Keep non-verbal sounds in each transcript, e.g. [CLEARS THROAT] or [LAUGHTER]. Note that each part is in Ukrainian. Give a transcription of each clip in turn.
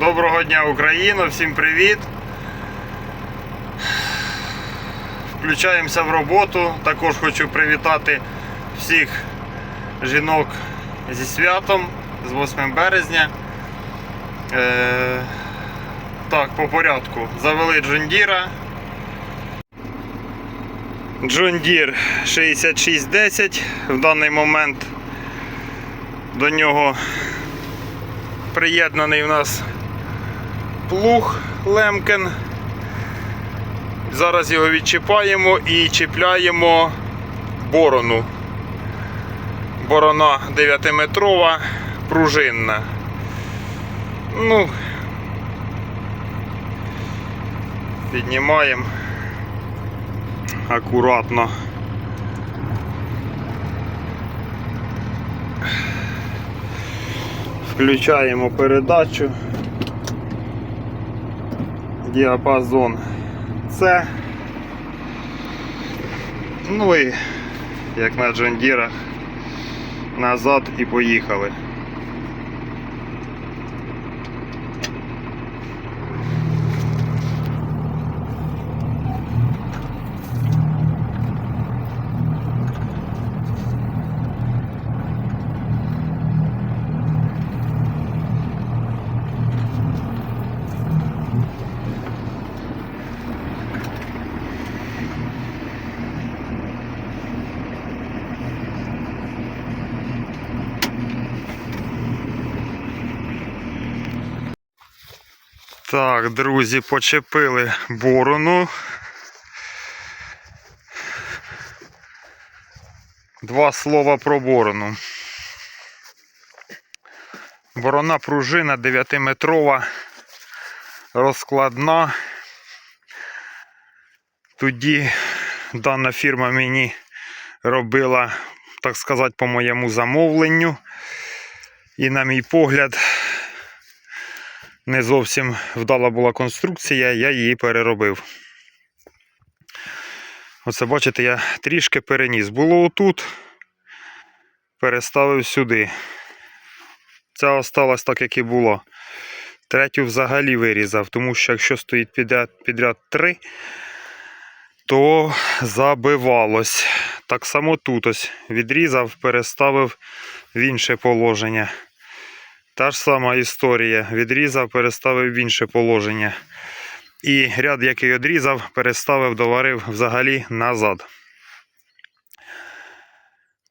Доброго дня Україна, всім привіт. Включаємося в роботу. Також хочу привітати всіх жінок зі святом з 8 березня. Е, так, по порядку. Завели Джондіра. Джондір 6610. В даний момент до нього приєднаний у нас плуг Лемкен. Зараз його відчіпаємо і чіпляємо борону. Борона 9-метрова, пружинна. Ну, піднімаємо акуратно. Включаємо передачу. Діапазон С. Ну і як на джондірах назад і поїхали. Так, друзі, почепили борону. Два слова про борону. Борона пружина 9-метрова, розкладна. Тоді дана фірма мені робила, так сказати, по моєму замовленню. І на мій погляд, не зовсім вдала була конструкція, я її переробив. Оце, бачите, я трішки переніс. Було отут, переставив сюди. Ця осталась так, як і було. Третю взагалі вирізав, тому що якщо стоїть підряд, підряд три, то забивалось. Так само тут ось відрізав, переставив в інше положення. Та ж сама історія. Відрізав, переставив в інше положення. І ряд, який відрізав, переставив, доварив взагалі назад.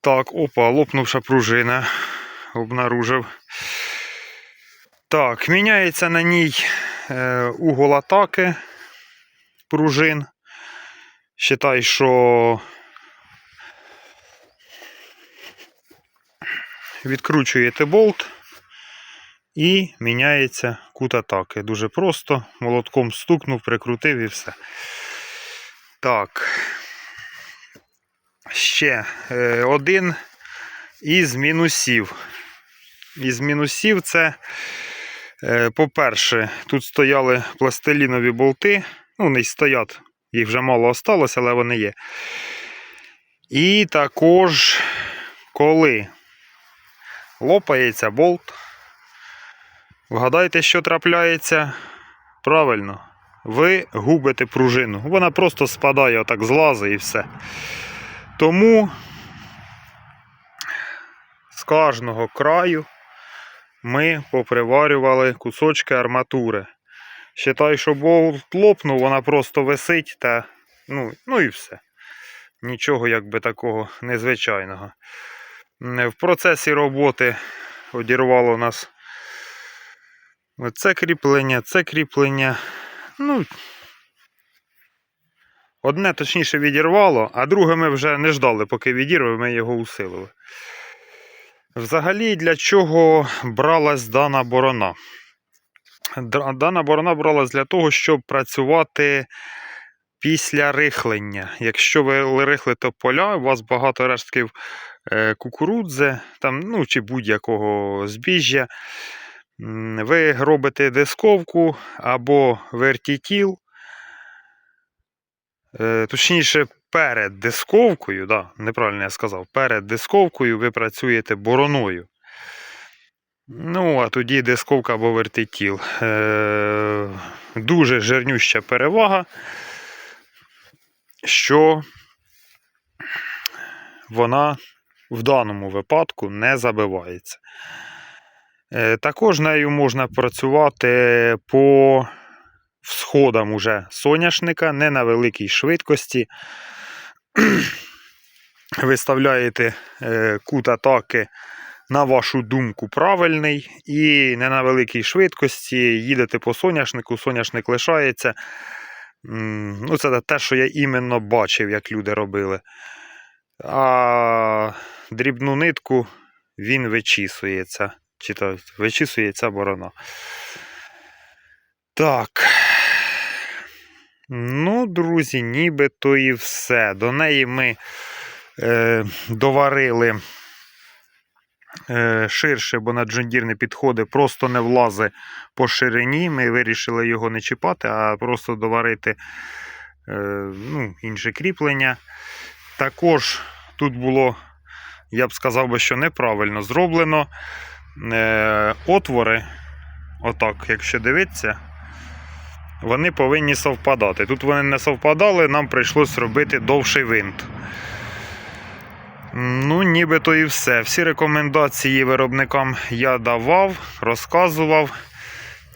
Так, опа, лопнувша пружина. Обнаружив. Так, міняється на ній е, угол атаки пружин. Считай, що відкручуєте болт. І міняється кут атаки. Дуже просто. Молотком стукнув, прикрутив і все. Так. Ще е, один із мінусів. Із мінусів це, е, по-перше, тут стояли пластилінові болти. Ну, не стоять, їх вже мало осталось, але вони є. І також, коли лопається болт. Вгадайте, що трапляється? Правильно, ви губите пружину. Вона просто спадає, отак злазить і все. Тому з кожного краю ми поприварювали кусочки арматури. Считай, що болт лопнув, вона просто висить та ну, ну і все. Нічого якби такого незвичайного. В процесі роботи одірвало нас Оце кріплення, це кріплення. Ну, одне точніше відірвало, а друге ми вже не ждали, поки відірве, ми його усилили. Взагалі, для чого бралась дана борона? Дана борона бралась для того, щоб працювати після рихлення. Якщо ви рихлите поля, у вас багато рештків е, кукурудзи там, ну, чи будь-якого збіжжя. Ви робите дисковку або вертітіл. Е, Точніше, перед дисковкою, да, неправильно я сказав, перед дисковкою ви працюєте бороною. Ну, а тоді дисковка або вертитіл. Е, дуже жирнюща перевага, що вона в даному випадку не забивається. Е, також нею можна працювати по всходам уже соняшника, не на великій швидкості. [CLEARS THROAT] Виставляєте е, кут атаки на вашу думку, правильний, і не на великій швидкості їдете по соняшнику, соняшник лишається. Ну, це те, що я іменно бачив, як люди робили. А дрібну нитку він вичісується. Чи то вичісується борона. Так. Ну, друзі, нібито і все. До неї ми е, доварили е, ширше, бо на джондір не підходить, просто не влазить по ширині. Ми вирішили його не чіпати, а просто доварити е, ну, інше кріплення. Також тут було, я б сказав би, що неправильно зроблено. Е, отвори, отак, якщо дивитися, вони повинні совпадати. Тут вони не совпадали, нам прийшлось робити довший винт. Ну, нібито і все. Всі рекомендації виробникам я давав, розказував.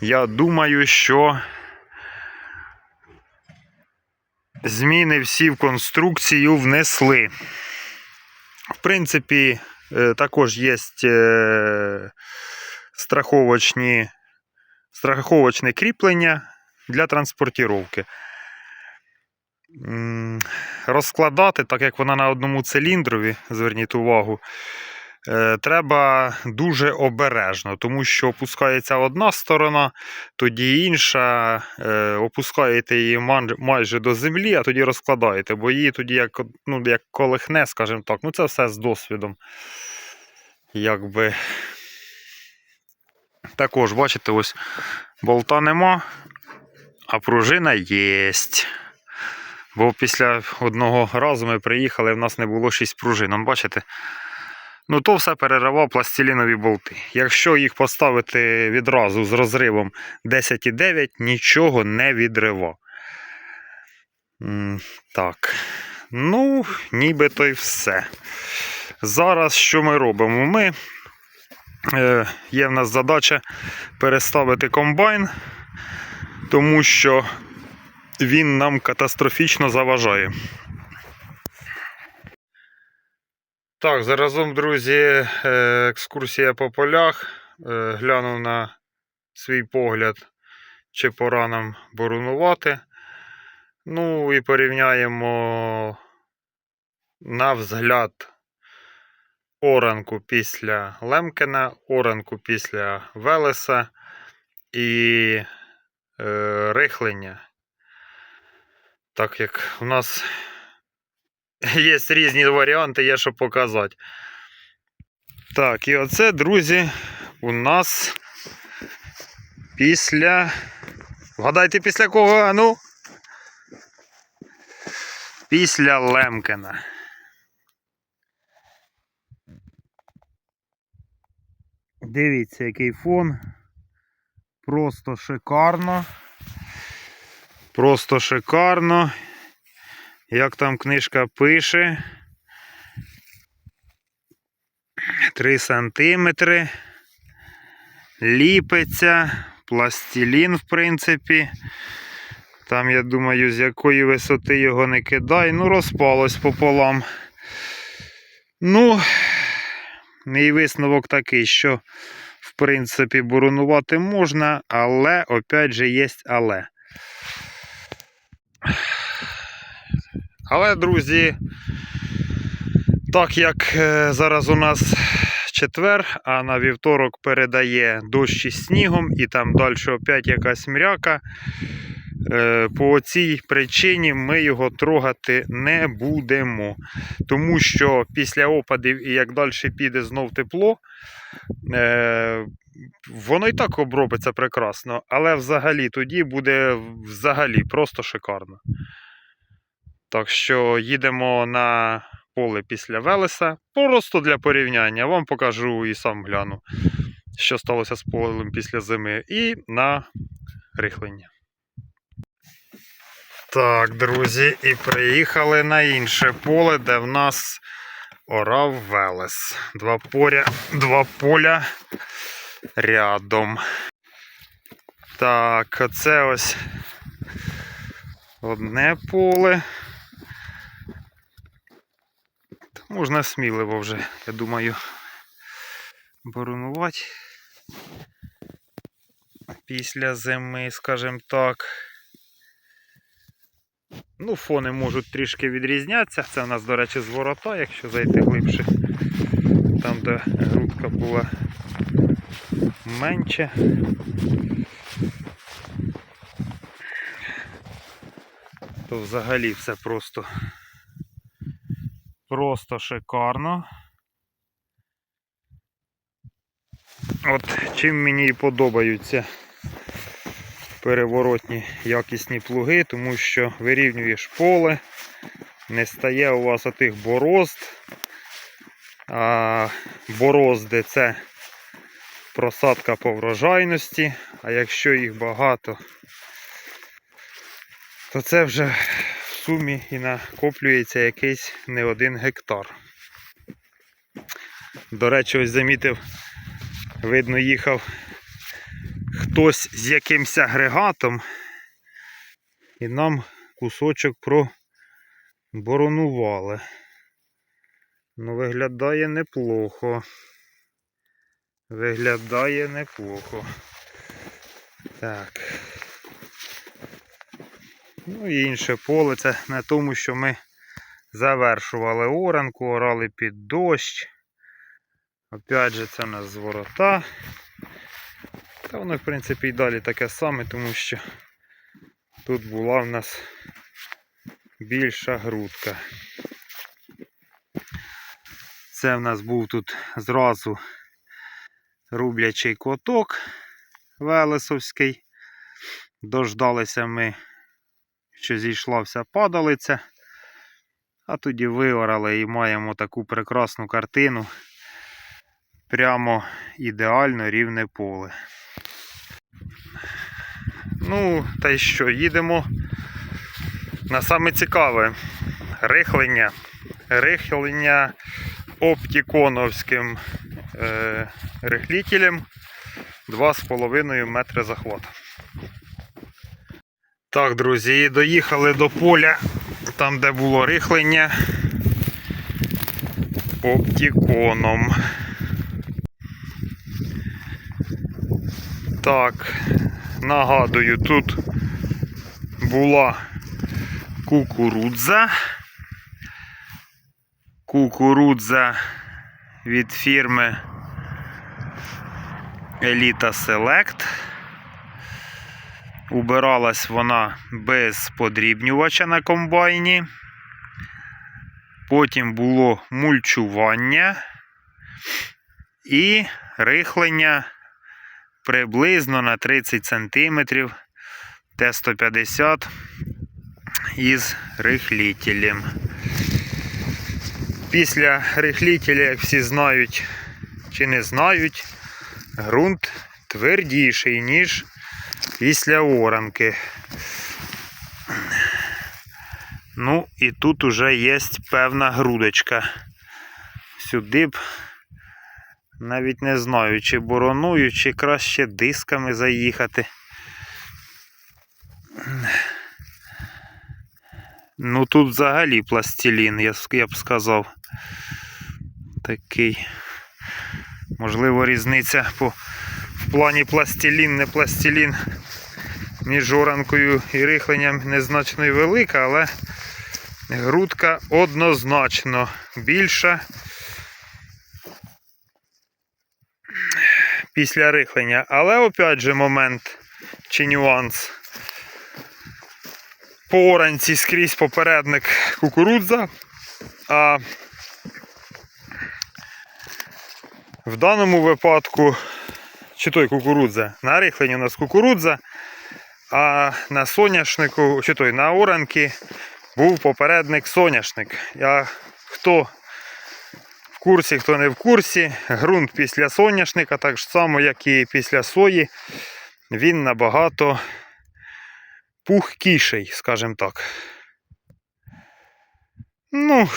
Я думаю, що зміни всі в конструкцію внесли. В принципі, також є е, страховочні, страховочне кріплення для транспортіровки. Розкладати, так як вона на одному циліндрові, зверніть увагу, е, треба дуже обережно, тому що опускається одна сторона, тоді інша, е, опускаєте її майже до землі, а тоді розкладаєте, бо її тоді як, ну, як колихне, скажімо так. Ну це все з досвідом. Якби. Також, бачите, ось болта нема, а пружина єсть. Бо після одного разу ми приїхали, в нас не було 6 пружин. Бачите? Ну, то все переривав пластилінові болти. Якщо їх поставити відразу з розривом 10,9, нічого не відривав. Так. Ну, нібито й все. Зараз що ми робимо? Ми е, є в нас задача переставити комбайн, тому що він нам катастрофічно заважає. Так, заразом, друзі, е, екскурсія по полях. Е, Глянув на свій погляд, чи пора нам борунувати. Ну і порівняємо на взгляд оранку після Лемкена, оранку після Велеса і е, рихлення. Так як у нас [LAUGHS] є різні варіанти, є що показати. Так, і оце, друзі, у нас після. Вгадайте, після кого? Ну? Після Лемкена. Дивіться, який фон. Просто шикарно. Просто шикарно. Як там книжка пише. 3 сантиметри. Ліпиться. Пластилін, в принципі. Там, я думаю, з якої висоти його не кидай. Ну, розпалось пополам. Ну, мій висновок такий, що, в принципі, бурунувати можна, але, опять же, є але. Але, друзі, так як е, зараз у нас четвер, а на вівторок передає дощ із снігом, і там далі опять якась мряка. е, По цій причині ми його трогати не будемо. Тому що після опадів і як далі піде знов тепло, е, воно і так обробиться прекрасно, але взагалі тоді буде взагалі просто шикарно. Так що їдемо на поле після Велеса. Просто для порівняння. Вам покажу і сам гляну. що сталося з полем після зими, і на рихлення. Так, друзі, і приїхали на інше поле, де в нас орав Велес. Два поля, два поля рядом. Так, оце ось одне поле. Та Можна сміливо вже, я думаю, боронувати. Після зими, скажімо так. Ну, фони можуть трішки відрізнятися. Це у нас, до речі, з ворота, якщо зайти глибше. Там, де грудка була менше. То взагалі все просто просто шикарно. От чим мені і подобаються переворотні якісні плуги, тому що вирівнюєш поле, не стає у вас отих борозд. А борозди це просадка по врожайності, а якщо їх багато, то це вже сумі і накоплюється якийсь не один гектар. До речі, ось замітив, видно, їхав хтось з якимось агрегатом, і нам кусочок проборонували. Ну, виглядає неплохо. Виглядає неплохо. Так. Ну і інше поле це на тому, що ми завершували оранку, орали під дощ. Опять же, це у нас зворота. Та воно, в принципі, і далі таке саме, тому що тут була в нас більша грудка. Це в нас був тут зразу рублячий коток Велесовський. Дождалися ми, що зійшла вся падалиця. А тоді виорали і маємо таку прекрасну картину. Прямо ідеально рівне поле. Ну, та й що, їдемо на саме цікаве рихлення. Рихлення оптіконовським е, рихлітелем 2,5 метри захвату. Так, друзі, доїхали до поля, там де було рихлення оптіконом. Так, нагадую, тут була кукурудза. Кукурудза від фірми Elita Select. Убиралась вона без подрібнювача на комбайні. Потім було мульчування і рихлення приблизно на 30 см Т-150 із рихлітелем. Після рихлітеля, як всі знають чи не знають, ґрунт твердіший, ніж після оранки. Ну, і тут уже є певна грудочка. Сюди б навіть не знаю, чи бороною, чи краще дисками заїхати. Ну тут взагалі пластилін, я, я б сказав. Такий. Можливо, різниця по, в плані пластилін, не пластилін між оранкою і рихленням незначно і велика, але грудка однозначно більша після рихлення. Але опять же момент чи нюанс. По оранці скрізь попередник кукурудза, а в даному випадку, чи той кукурудза, на рихленні у нас кукурудза, а на соняшнику, чи той на оранки був попередник соняшник. А хто в курсі, хто не в курсі, ґрунт після соняшника, так само, як і після сої, він набагато пухкіший, скажімо так. Ну,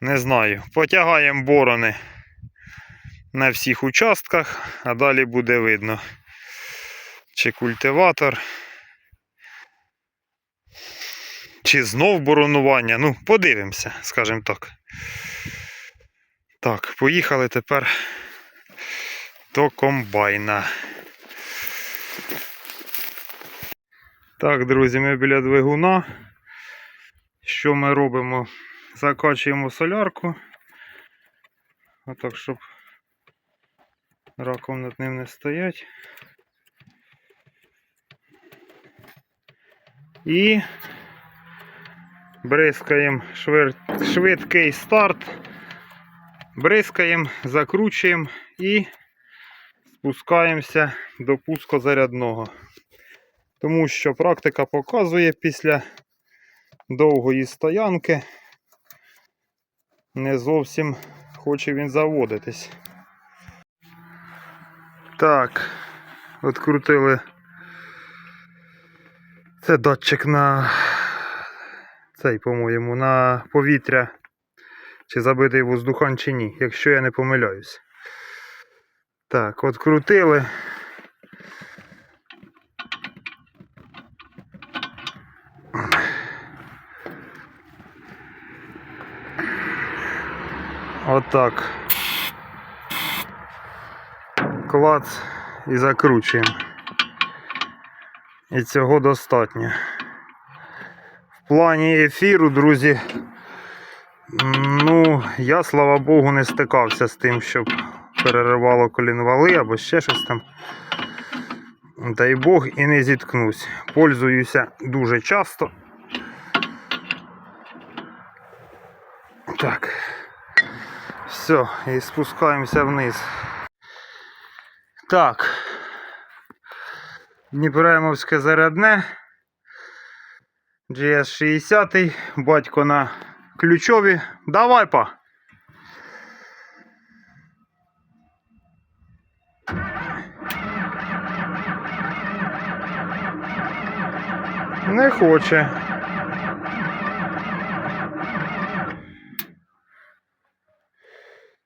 не знаю. Потягаємо борони на всіх участках, а далі буде видно, чи культиватор, чи знов боронування. Ну, подивимося, скажімо так. Так, поїхали тепер до комбайна. Так, друзі, ми біля двигуна. Що ми робимо? Закачуємо солярку. Отак, щоб раком над ним не стоять. І бризкаємо швир... швидкий старт. Бризкаємо, закручуємо і спускаємося до пускозарядного. Тому що практика показує після довгої стоянки не зовсім хоче він заводитись. Так, відкрутили. Це датчик на цей, по-моєму, на повітря. Чи забитий воздухан, чи ні, якщо я не помиляюсь. Так, відкрутили. Отак. Клац і закручуємо. І цього достатньо. В плані ефіру, друзі, ну, я, слава Богу, не стикався з тим, щоб переривало колінвали або ще щось там. Дай Бог і не зіткнусь. Пользуюся дуже часто. Так. Все, і спускаємося вниз. Так. Дніпроємовське зарядне. GS60, батько на ключові. Давай па. Не хоче.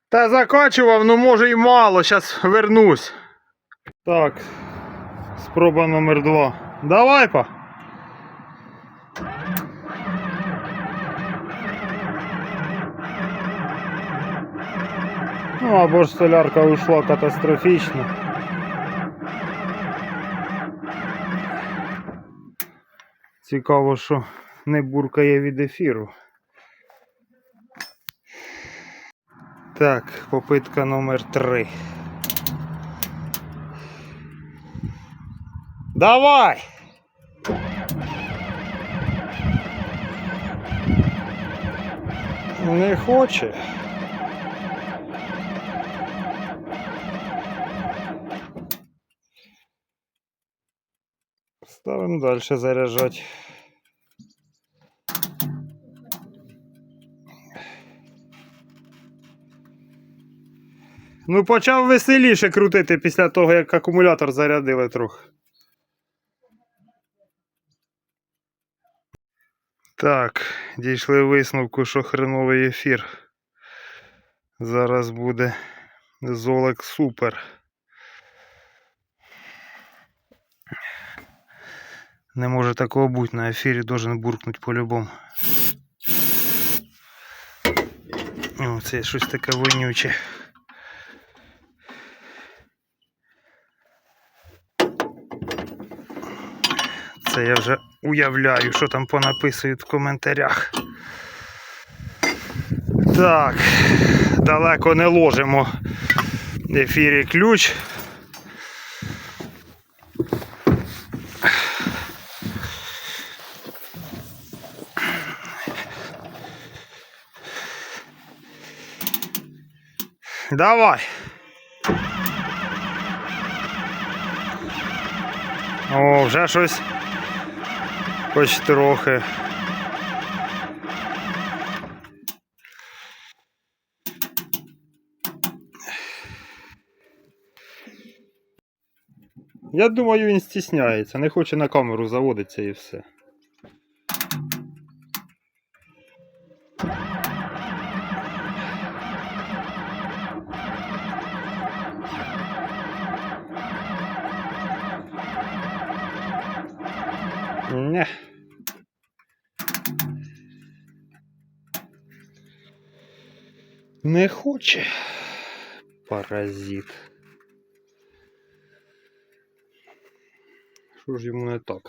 Та закачував, ну може і мало, зараз вернусь. Так, спроба номер два. Давай па. Ну, або ж солярка ушла катастрофічно. Цікаво, що не буркає від ефіру. Так, попитка номер три. Давай! Не хоче. Ставимо далі заряджати. Ну, почав веселіше крутити після того, як акумулятор зарядили трохи. Так, дійшли висновку, що хреновий ефір. Зараз буде Золек Супер. Не може такого бути, на ефірі должен буркнуть по-любому. О, це щось таке вонюче. Це я вже уявляю, що там понаписують в коментарях. Так, далеко не ложимо в ефірі ключ. Давай. О, вже щось хоч трохи. Я думаю, він стісняється, не хоче на камеру заводиться і все. Не хоче. Паразит. Що ж йому не так?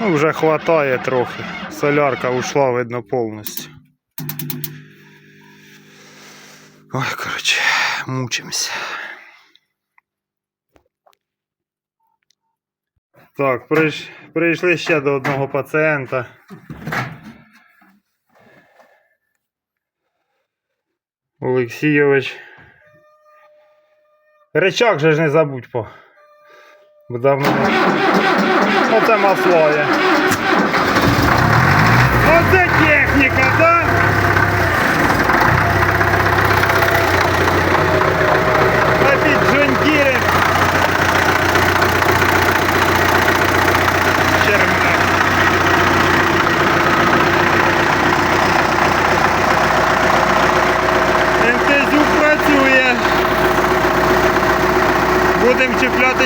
Ну, вже хватає трохи. Солярка ушла, видно, повністю. Ой, коротше, мучимося. Так, прийш... прийшли ще до одного пацієнта. Олексійович. Речак же ж не забудь по. Бо давно. Оце масло є. Оце техніка,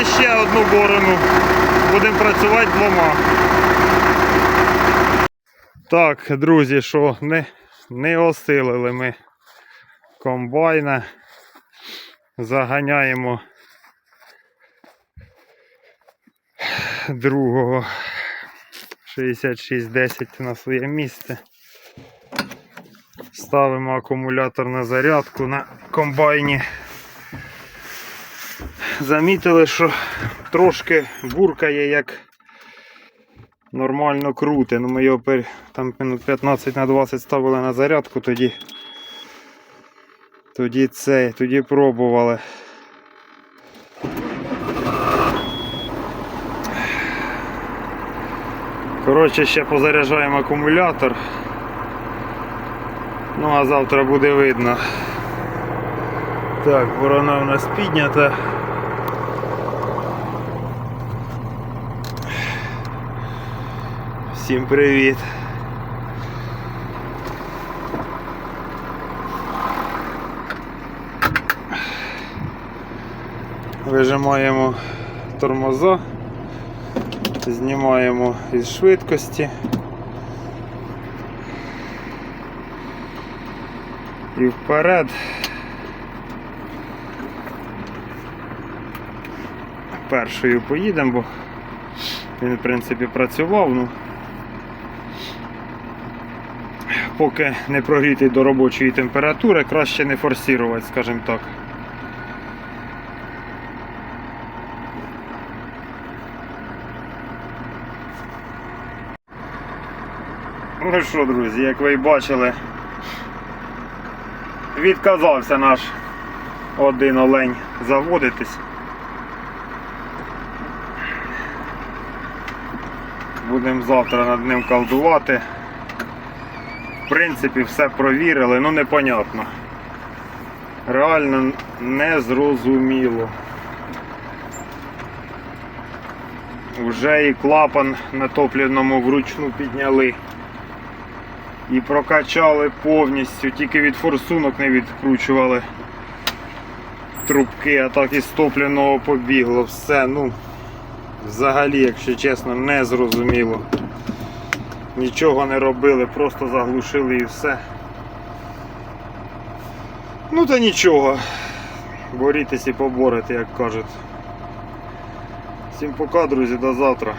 Ще одну борону. Будемо працювати двома. Так, друзі, що не, не осилили ми комбайна. Заганяємо другого 6610 на своє місце. Ставимо акумулятор на зарядку на комбайні. Замітили, що трошки буркає як нормально круте. Ну, ми його там 15 на 20 ставили на зарядку, тоді тоді це, тоді пробували. Коротше, ще позаряджаємо акумулятор. Ну а завтра буде видно. Так, ворона у нас піднята. Всім привіт. Вижимаємо тормоза, знімаємо із швидкості. І вперед. Першою поїдемо, бо він в принципі працював, ну поки не прогрітий до робочої температури, краще не форсувати, скажімо так. Ну що, друзі, як ви і бачили, відказався наш один олень заводитись. Будемо завтра над ним колдувати. В принципі, все провірили, ну непонятно. Реально незрозуміло. Вже і клапан на топливному вручну підняли. І прокачали повністю, тільки від форсунок не відкручували трубки, а так із топливного побігло. Все, ну, взагалі, якщо чесно, не зрозуміло. Нічого не робили, просто заглушили і все. Ну та нічого. Борітесь і поборете, як кажуть. Всім пока, друзі, до завтра.